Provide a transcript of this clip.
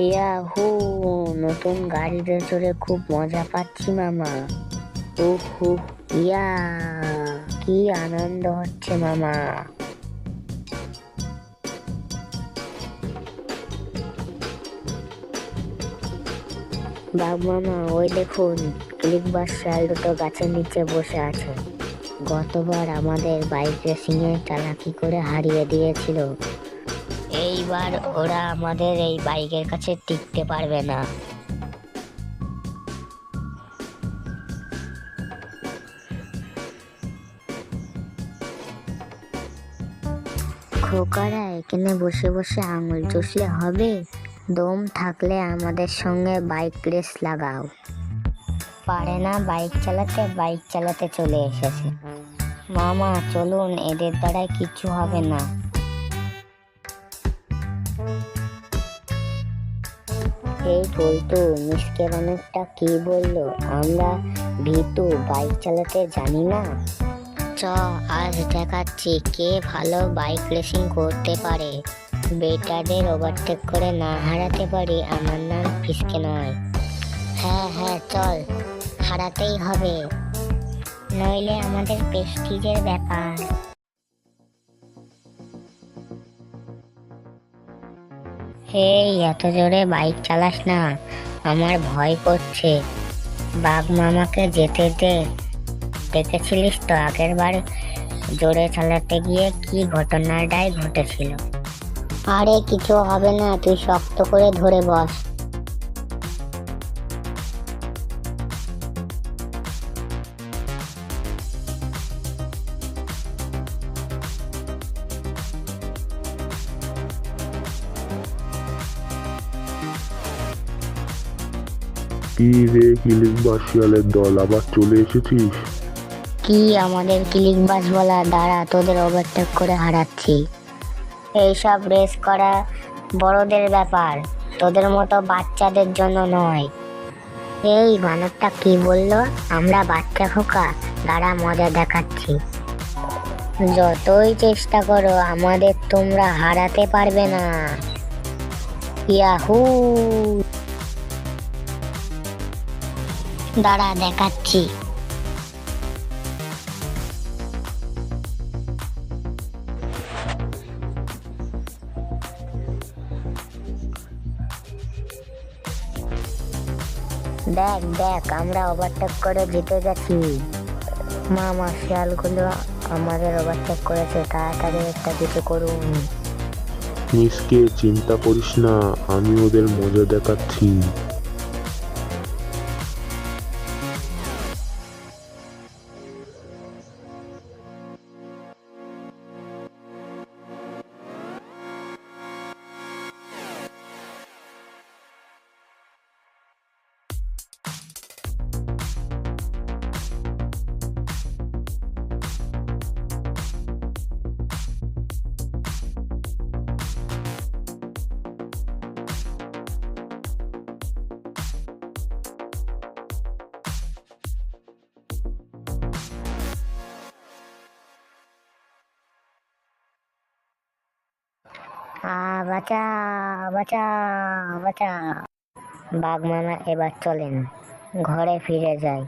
Yahoo নতুন গাড়িতে চড়ে খুব মজা পাচ্ছি, মামা। উহু, ইয়া, কি আনন্দ হচ্ছে, মামা। বাঘ মামা, ওই দেখুন ক্লিক বাস শাল দুটো গাছের নিচে বসে আছে। গতবার আমাদের বাইক রেসিং এ চালাকি করে হারিয়ে দিয়েছিল। এইবার ওরা আমাদের এই বাইকের কাছে টিকতে পারবে না। খোকারা, এখানে বসে বসে আঙুল চষলে হবে? দম থাকলে আমাদের সঙ্গে বাইক রেস লাগাও। পারে না বাইক চালাতে বাইক চালাতে চলে এসেছে। মামা, চলুন, এদের দ্বারাই কিছু হবে না। এই বলতো মিসকে মানুষটা কি বলল? আমরা ভীতু বাইক চালাতে জানি না। চ, আজ দেখাচ্ছি কে ভালো বাইক রেসিং করতে পারে। বেটাদের ওভারটেক করে না হারাতে পারি, আমার নাম ফিসকে নয়। হ্যাঁ হ্যাঁ চল, হারাতেই হবে। নইলে আমাদের প্রেস্টিজের ব্যাপার। এই, এত জোরে বাইক চালাস না। আমার ভয় করছে। বাঘ মামাকে যেতে দে। দেখেছিলিস তো আগের বার জোরে চালাতে গিয়ে কি ঘটনাটাই ঘটেছিল। আরে, কিছু হবে না, তুই শক্ত করে ধরে বস। কি রে কিলিং বাসিয়ালের দল? আবার চলে এসেছিস? কি আমাদের বলা দ্বারা তোদের ওভারটেক করে হারাচ্ছি। এইসব রেস করা বড়দের ব্যাপার, তোদের মতো বাচ্চাদের জন্য নয়। এই বানরটা কি বলল? আমরা বাচ্চা খোকা, দাঁড়া, মজা দেখাচ্ছি। যতই চেষ্টা করো, আমাদের তোমরা হারাতে পারবে না। ইয়াহু! দাঁড়া দেখাচ্ছি। দেখ দেখ, আমরা ওভারটেক করে জিতে গেছি। মামা, শিয়ালগুলো আমাদের ওভারটেক করেছে, তাড়াতাড়ি একটা কিছু করুন। মিসকে, চিন্তা করিস না, আমি ওদের মজা দেখাচ্ছি। বাঁচা বাঁচা বাঁচা বাঘ মামা এবার চলেন ঘরে ফিরে যাই।